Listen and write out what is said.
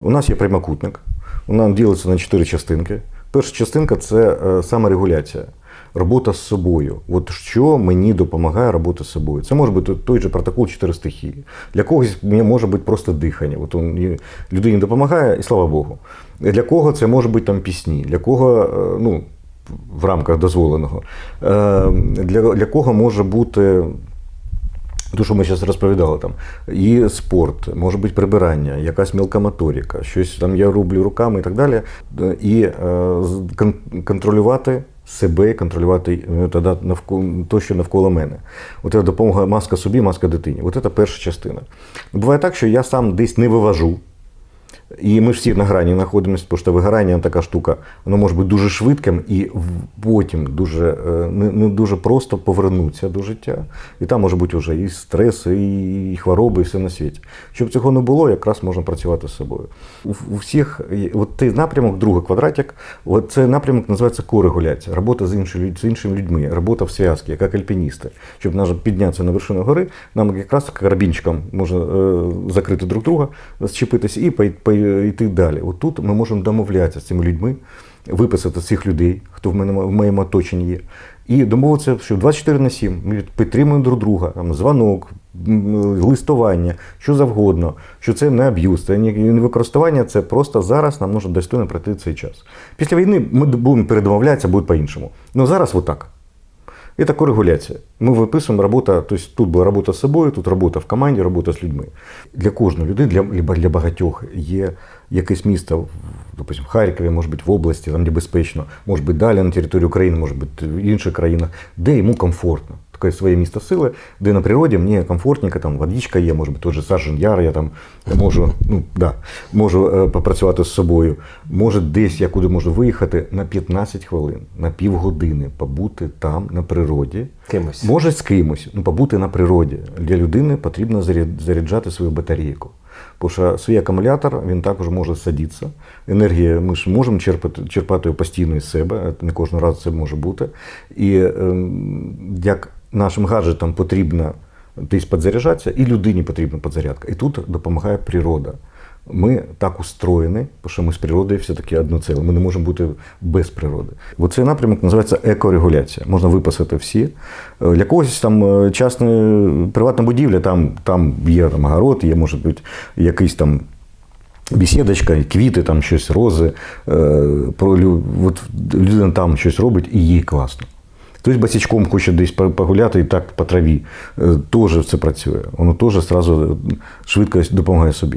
У нас є прямокутник, вона ділиться на чотири частинки. Перша частинка це е, саморегуляція, робота з собою. От що мені допомагає робота з собою. Це може бути той же протокол чотири стихії. Для когось може бути просто дихання. От он, людині допомагає, і слава Богу. Для кого це може бути там пісні, для кого, е, ну, в рамках дозволеного, Е, для, для кого може бути те, що ми зараз розповідали, там і спорт, може бути прибирання, якась мілка моторіка, щось там я роблю руками і так далі. Е, І е, кон- контролювати себе, контролювати е, тоді навколо то, що навколо мене. От це допомога маска собі, маска дитині. От це перша частина. Буває так, що я сам десь не вивожу. І ми всі на грані знаходимося, тому що вигорання така штука, воно може бути дуже швидким і потім дуже, е, не, не дуже просто повернутися до життя. І там може бути вже і стрес, і хвороби, і все на світі. Щоб цього не було, якраз можна працювати з собою. У, у всіх, от цей напрямок, другий квадратик, от цей напрямок називається корегуляція, робота з, іншими, з іншими людьми, робота в зв'язці, як альпіністи. Щоб піднятися на вершину гори, нам якраз карабінчиком можна е, закрити друг друга, зчепитися і пой- пой- йти далі. От тут ми можемо домовлятися з цими людьми, виписати цих людей, хто в мене в моєму оточенні є. І домовитися, що 24 на 7 ми підтримуємо друг друга, там, дзвонок, листування, що завгодно, що це не аб'юз, це не використання, це просто зараз нам можна достойно пройти цей час. Після війни ми будемо передомовлятися, буде по-іншому. Ну зараз отак. І така регуляція. Ми виписуємо робота, тобто тут була робота з собою, тут робота в команді, робота з людьми. Для кожної людини, для, для багатьох є якесь місто, допустим, в Харкові, може бути в області, там де безпечно, може бути далі на території України, може бути в інших країнах, де йому комфортно. Таке своє місто сили, де на природі мені комфортненько, там водичка є, може бути той же Саржен Яр, я там можу, ну, да, можу е, попрацювати з собою. Може, десь я куди можу виїхати на 15 хвилин, на півгодини, побути там на природі. Кимось. Може з кимось, ну побути на природі. Для людини потрібно заряд- заряджати свою батарейку. Бо що свій акумулятор він також може садитися. Енергія, ми ж можемо черпати, черпати постійно із себе, не кожного разу це може бути. І ем, як нашим гаджетам потрібно десь підзаряджатися, і людині потрібна підзарядка. І тут допомагає природа. Ми так устроєні, що ми з природою все-таки одно ціле. Ми не можемо бути без природи. Бо цей напрямок називається екорегуляція. Можна виписати всі. Для когось там е, частна приватна будівля, там, там є там, огород, є, може бути, якийсь там. Бесідочка, квіти, там щось, рози, е, про от людина там щось робить і їй класно. Хтось басічком хоче десь погуляти і так по траві. Е, Теж це працює. Воно теж одразу швидко допомагає собі.